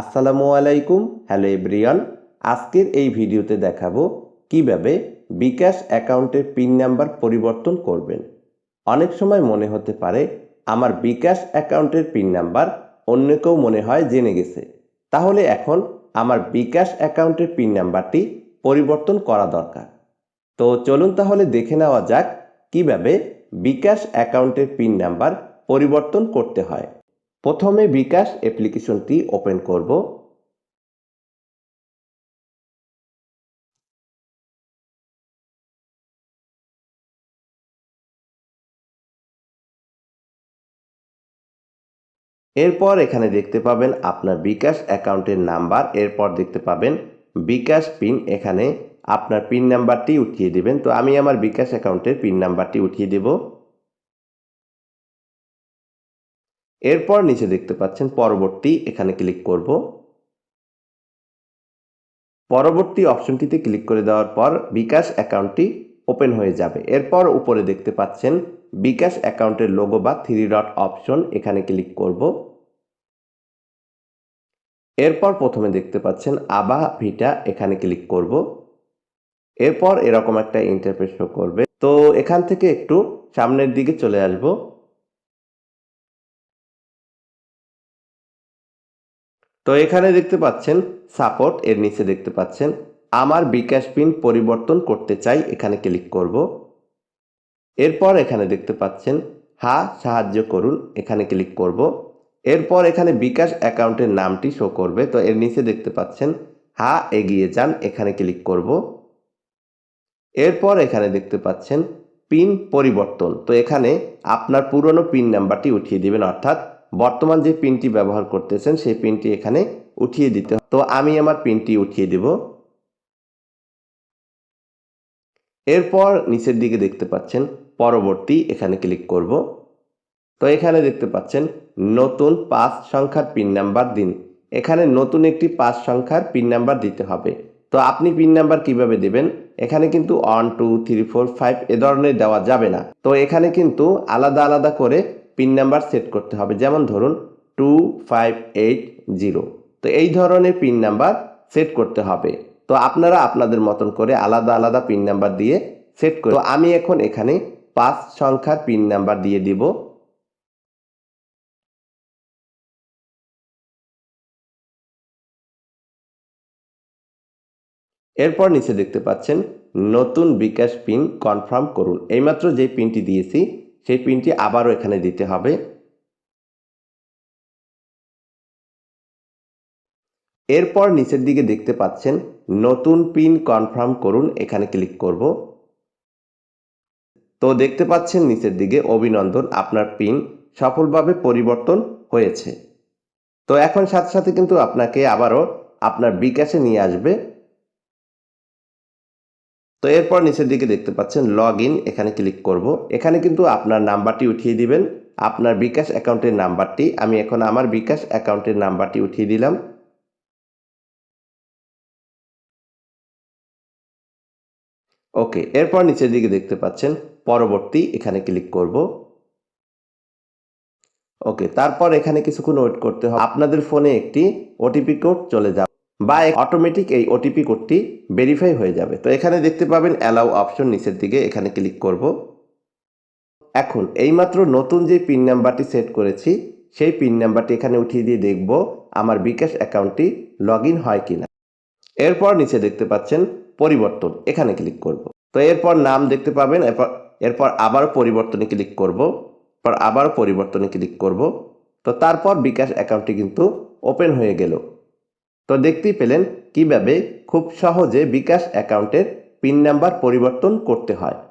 আসসালামু আলাইকুম, hello everyone. আজকের এই ভিডিওতে দেখাবো কীভাবে বিকাশ অ্যাকাউন্টের পিন নাম্বার পরিবর্তন করবেন। অনেক সময় মনে হতে পারে আমার বিকাশ অ্যাকাউন্টের পিন নাম্বার অন্য কেউ মনে হয় জেনে গেছে। তাহলে এখন আমার বিকাশ অ্যাকাউন্টের পিন নাম্বারটি পরিবর্তন করা দরকার। তো চলুন তাহলে দেখে নেওয়া যাক কীভাবে বিকাশ অ্যাকাউন্টের পিন নাম্বার পরিবর্তন করতে হয়। প্রথমে বিকাশ অ্যাপ্লিকেশনটি ওপেন করব। এরপর এখানে দেখতে পাবেন আপনার বিকাশ অ্যাকাউন্টের নাম্বার। এরপর দেখতে পাবেন বিকাশ পিন এখানে। আপনার পিন নাম্বারটি উঠিয়ে দিবেন। তো আমি আমার বিকাশ অ্যাকাউন্টের পিন নাম্বারটি উঠিয়ে দেব। এরপর নিচে দেখতে পাচ্ছেন পরবর্তী, এখানে ক্লিক করব। পরবর্তী অপশনটিতে ক্লিক করে দেওয়ার পর বিকাশ অ্যাকাউন্টটি ওপেন হয়ে যাবে। এরপর উপরে দেখতে পাচ্ছেন বিকাশ অ্যাকাউন্টের লোগো বা থ্রি ডট অপশন এখানে ক্লিক করব। এরপর প্রথমে দেখতে পাচ্ছেন আবা ভিটা, এখানে ক্লিক করব। এরপর এরকম একটা ইন্টারফেস করবে। তো এখান থেকে একটু সামনের দিকে চলে আসব। তো এখানে দেখতে পাচ্ছেন সাপোর্ট এর নিচে দেখতে পাচ্ছেন, আমার বিকাশ পিন পরিবর্তন করতে চাই, এখানে ক্লিক করব। এরপর এখানে দেখতে পাচ্ছেন, হা, সাহায্য করুন, এখানে ক্লিক করব। এরপর এখানে বিকাশ অ্যাকাউন্টের নামটি শো করবে, তো এর নিচে দেখতে পাচ্ছেন, হা, এগিয়ে যান, এখানে ক্লিক করব। এরপর এখানে দেখতে পাচ্ছেন পিন পরিবর্তন, তো এখানে আপনার পুরনো পিন নাম্বারটি উঠিয়ে দিবেন, অর্থাৎ বর্তমান যে পিনটি ব্যবহার করতেছেন, সেই পিনটি এখানে উঠিয়ে দিতে। তো আমি আমার পিনটি উঠিয়ে দেব। এরপর নিচের দিকে দেখতে পাচ্ছেন, পরবর্তী এখানে ক্লিক করব। তো এখানে দেখতে পাচ্ছেন, নতুন পাঁচ সংখ্যার পিন নাম্বার দিন। এখানে নতুন একটি পাঁচ সংখ্যার পিন নাম্বার দিতে হবে। তো আপনি পিন নাম্বার কীভাবে দেবেন? এখানে কিন্তু one two three four five এ ধরনের দেওয়া যাবে না। তো এখানে কিন্তু আলাদা আলাদা করে পিন নাম্বার সেট করতে হবে। যেমন ধরুন টু ফাইভ এইট জিরো তো এই ধরনের পিন নাম্বার সেট করতে হবে। তো আপনারা আপনাদের মতন করে আলাদা আলাদা পিন নাম্বার দিয়ে সেট করে তো আমি এখন এখানে পাঁচ সংখ্যার পিন নাম্বার দিয়ে দিব। এরপর নিচে দেখতে পাচ্ছেন, নতুন বিকাশ পিন কনফার্ম করুন। এইমাত্র যে পিনটি দিয়েছি সেই পিনটি আবারও এখানে দিতে হবে। এরপর নিচের দিকে দেখতে পাচ্ছেন নতুন পিন কনফার্ম করুন, এখানে ক্লিক করব। তো দেখতে পাচ্ছেন নিচের দিকে অভিনন্দন, আপনার পিন সফলভাবে পরিবর্তন হয়েছে। তো এখন সাথে সাথে কিন্তু আপনাকে আবারও আপনার বিকাশে নিয়ে আসবে। তো এরপর নিচের দিকে দেখতে পাচ্ছেন লগ ইন এখানে ক্লিক করব। এখানে কিন্তু আপনার নাম্বারটি উঠিয়ে দিবেন। আপনার বিকাশ অ্যাকাউন্টের নাম্বারটি, আমি এখন আমার বিকাশ অ্যাকাউন্টের নাম্বারটি উঠিয়ে দিলাম। ওকে এরপর নিচের দিকে দেখতে পাচ্ছেন পরবর্তী, এখানে ক্লিক করব। ওকে তারপর এখানে কিছুক্ষণ ওয়েট করতে হবে। আপনাদের ফোনে একটি ওটিপি কোড চলে যাবে। বা অটোমেটিক এই ওটিপি কোডটি ভেরিফাই হয়ে যাবে। তো এখানে দেখতে পাবেন অ্যালাউ অপশন নিচের দিকে, এখানে ক্লিক করব। এখন এইমাত্র নতুন যে পিন নাম্বারটি সেট করেছি, সেই পিন নাম্বারটি এখানে উঠিয়ে দিয়ে দেখব আমার বিকাশ অ্যাকাউন্টটি লগ হয় কিনা। এরপর নিচে দেখতে পাচ্ছেন পরিবর্তন, এখানে ক্লিক করব। তো এরপর নাম দেখতে পাবেন, এরপর এরপর আবার পরিবর্তনে ক্লিক করব। পর আবার পরিবর্তনে ক্লিক করব। তো তারপর বিকাশ অ্যাকাউন্টটি কিন্তু ওপেন হয়ে গেল। তো দেখতেই পেলেন কীভাবে খুব সহজে বিকাশ অ্যাকাউন্টের পিন নাম্বার পরিবর্তন করতে হয়।